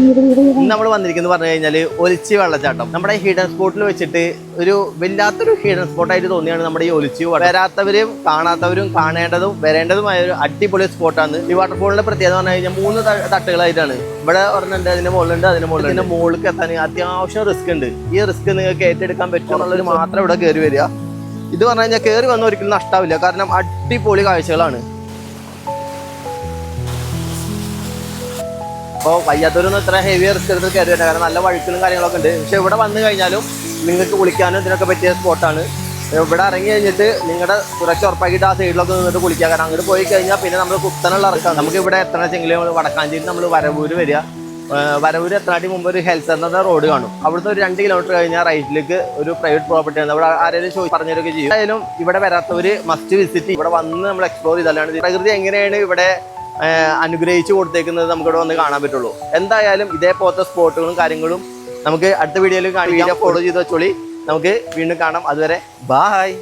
ഇന്ന് നമ്മൾ വന്നിരിക്കുന്നത് പറഞ്ഞു കഴിഞ്ഞാൽ ഒലിച്ചി വെള്ളച്ചാട്ടം. നമ്മുടെ ഹിഡൻ സ്പോട്ടിൽ വെച്ചിട്ട് ഒരു വല്ലാത്തൊരു ഹിഡൻ സ്പോട്ടായിട്ട് തോന്നിയാണ് നമ്മുടെ ഈ ഒലിച്ചി. വരാത്തവരും കാണാത്തവരും കാണേണ്ടതും വരേണ്ടതുമായ ഒരു അടിപൊളി സ്പോട്ടാണ് ഈ വാട്ടർഫോളിന്റെ പ്രത്യേകത പറഞ്ഞു കഴിഞ്ഞാൽ മൂന്ന് തട്ടുകളായിട്ടാണ്. ഇവിടെ പറഞ്ഞിട്ടുണ്ട് അതിന്റെ മുകളിലുണ്ട് അതിന്റെ മുകളിൽ ഇതിന്റെ മുകളിലേക്ക് എത്താൻ അത്യാവശ്യം റിസ്ക് ഉണ്ട്. ഈ റിസ്ക് നിങ്ങൾക്ക് ഏറ്റെടുക്കാൻ പറ്റുന്നുള്ളവർ മാത്രം ഇവിടെ കയറി വരിക. ഇത് പറഞ്ഞു കഴിഞ്ഞാൽ കയറി വന്ന ഒരിക്കലും നഷ്ടാവില്ല. കാരണം അടിപൊളി കാഴ്ചകളാണ്. അപ്പോൾ വയ്യാത്തവരൊന്നും ഇത്ര ഹെവി റിസ്ക് എടുത്ത് കയറി വരണം കാരണം നല്ല വഴുക്കലും കാര്യങ്ങളൊക്കെ ഉണ്ട്. പക്ഷേ ഇവിടെ വന്നു കഴിഞ്ഞാലും നിങ്ങൾക്ക് കുളിക്കാനും ഇതിനൊക്കെ പറ്റിയ സ്പോട്ടാണ് ഇവിടെ ഇറങ്ങി കഴിഞ്ഞിട്ട് നിങ്ങളുടെ സുരക്ഷ ഉറപ്പാക്കിയിട്ട് ആ സൈഡിലൊക്കെ നിന്നിട്ട് കുളിക്കുക കാരണം അങ്ങോട്ട് പോയി കഴിഞ്ഞാൽ പിന്നെ നമ്മൾ കുത്തനുള്ള ഇറക്കാം. നമുക്ക് ഇവിടെ എത്ര എത്തണമെച്ചെങ്കിലും വടക്കാഞ്ചേരി നമ്മൾ വരവൂര് വരിക. വരവൂര് എത്തനാട്ടി മുമ്പ് ഒരു ഹെൽത്ത് സെന്ററിന്റെ റോഡ് കാണും. അവിടുന്ന് ഒരു രണ്ട് കിലോമീറ്റർ കഴിഞ്ഞാൽ റൈറ്റിലേക്ക് ഒരു പ്രൈവറ്റ് പ്രോപ്പർട്ടി ആണ്. അവിടെ ആരെങ്കിലും ചോദിച്ചു പറഞ്ഞൊക്കെ ചെയ്യും. എന്തായാലും ഇവിടെ വരാത്തവര് മസ്റ്റ് വിസിറ്റ് ഇവിടെ വന്ന് നമ്മൾ എക്സ്പ്ലോർ ചെയ്താലാണ് പ്രകൃതി എങ്ങനെയാണ് ഇവിടെ അനുഗ്രഹിച്ചു കൊടുത്തേക്കുന്നത് നമുക്ക് ഇവിടെ വന്ന് കാണാൻ പറ്റുള്ളൂ. എന്തായാലും ഇതേപോലത്തെ സ്പോട്ടുകളും കാര്യങ്ങളും നമുക്ക് അടുത്ത വീഡിയോയിൽ കാണിക്കാം. ഫോളോ ചെയ്ത് വെച്ചോളി നമുക്ക് വീണ്ടും കാണാം. അതുവരെ ബായ്